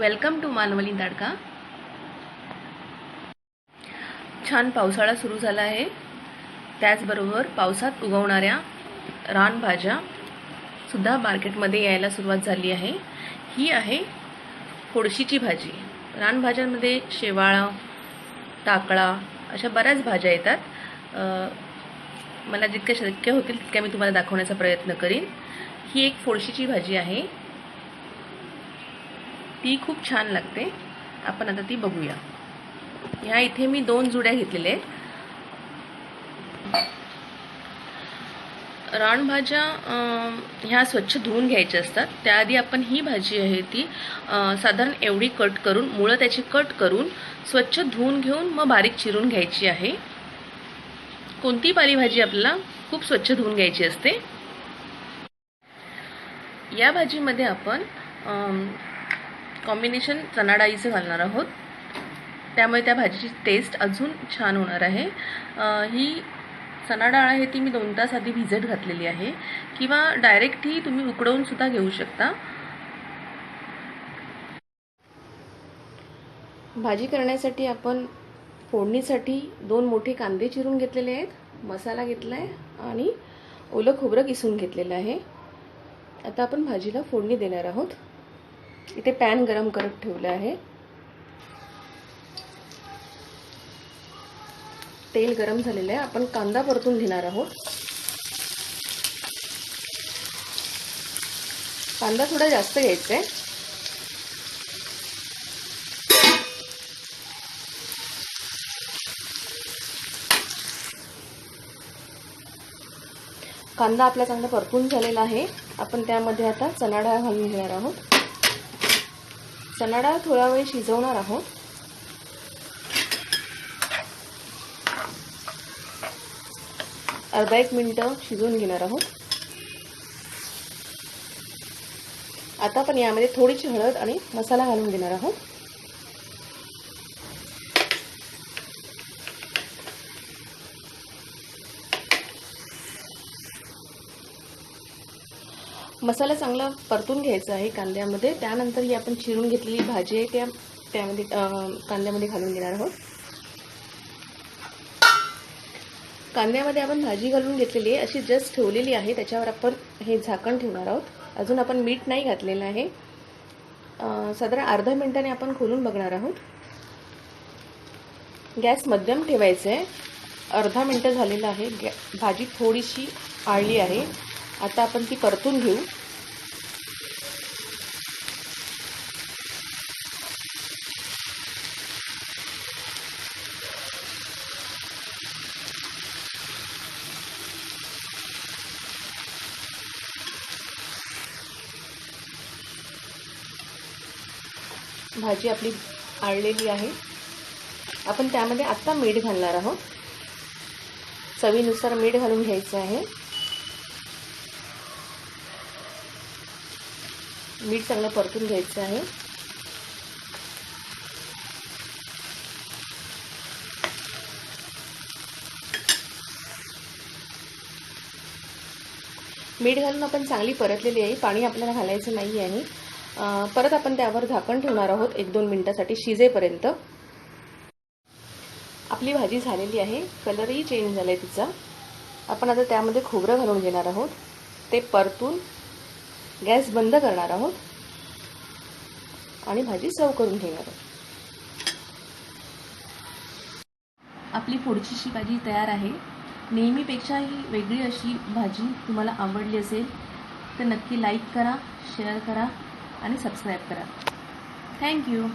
Welcome to मानवली तडका छान पावसाळा सुरू झाला आहे. त्याचबरोबर पावसात उगवणाऱ्या रानभाज्या सुद्धा मार्केटमध्ये यायला सुरुवात झाली आहे. ही आहे फोडशीची भाजी. रानभाज्यांमध्ये शेवाळा टाकळा अशा बऱ्याच भाज्या येतात. मला जितक्या शक्य होतील तितक्या मी तुम्हाला दाखवण्याचा प्रयत्न करीन. ही एक फोडशीची भाजी आहे. ती खूप छान लागते. आपण आता ती बघूया. ह्या इथे मी दोन जुड्या घेतलेल्या आहेत. रानभाज्या ह्या स्वच्छ धुवून घ्यायच्या असतात. त्याआधी आपण ही भाजी आहे ती साधारण एवढी कट करून मुळं त्याची कट करून स्वच्छ धुवून घेऊन मग बारीक चिरून घ्यायची आहे. कोणती पालेभाजी आपल्याला खूप स्वच्छ धुवून घ्यायची असते. या भाजीमध्ये आपण कॉम्बिनेशन चणा डाळीचं घालणार आहोत. त्यामुळे त्या भाजीची टेस्ट अजून छान होणार आहे. ही चणा डाळ आहे ती मी दोन तास आधी भिजत घातलेली आहे. किंवा डायरेक्ट ही तुम्ही उकडवून सुद्धा घेऊ शकता. भाजी करण्यासाठी आपण फोडणीसाठी दोन मोठे कांदे चिरून घेतलेले आहेत. मसाला घेतला आहे आणि ओलं खोबरं किसून घेतलेलं आहे. आता आपण भाजीला फोडणी देणार आहोत. इथे पॅन गरम करत ठेवलं आहे. तेल गरम झालेलं आहे. आपण कांदा परतून घेणार आहोत. कांदा थोडा जास्त घ्यायचा आहे. कांदा आपला चांगला परतून झालेला आहे. आपण त्यामध्ये आता चणाडा घालून घेणार आहोत. चणा डाळ थोडा वेळ शिजवणार आहोत. अर्धा एक मिनटं शिजवून घेणार आहोत. आता आपण यामध्ये थोडीशी हळद आणि मसाला घालून घेणार आहोत. मसाला चांगला परतून घ्यायचा आहे कांद्यामध्ये. त्यानंतर ही आपण चिरून घेतलेली भाजी आहे त्या त्यामध्ये कांद्यामध्ये घालून घेणार आहोत. कांद्यामध्ये आपण भाजी घालून घेतलेली आहे अशी जस्ट ठेवलेली आहे. त्याच्यावर आपण हे झाकण ठेवणार आहोत. अजून आपण मीठ नाही घातलेलं आहे. साधारण अर्धा मिनिटाने आपण खोलून बघणार आहोत. गॅस मध्यम ठेवायचं आहे अर्धा मिनटं झालेलं आहे. गॅ भाजी थोडीशी आळली आहे. आता आपण ती परतून घेऊ. भाजी आपली आळलेली आहे. आपण त्यामध्ये आत्ता मीठ घालणार आहोत. चवीनुसार मीठ घालून घ्यायचं आहे. मीठ चांगलं परतून घ्यायचं आहे. मीठ घालून आपण चांगली परतलेली आहे. पाणी आपल्याला घालायचं नाही आहे परत आपण त्यावर झाकण ठेवणार आहोत एक दोन मिनटासाठी शिजेपर्यंत. आपली भाजी झालेली आहे. कलरही चेंज झाला आहे तिचा. आपण आता त्यामध्ये खोबरं घालून घेणार आहोत. ते परतून गॅस बंद करणार आहोत. आणि भाजी सर्व करून घेणार आहोत. आपली पुढचीशी भाजी तयार आहे. नेहमीपेक्षा ही वेगळी अशी भाजी तुम्हाला आवडली असेल तर नक्की लाईक करा शेअर करा आणि सबस्क्राईब करा. थँक्यू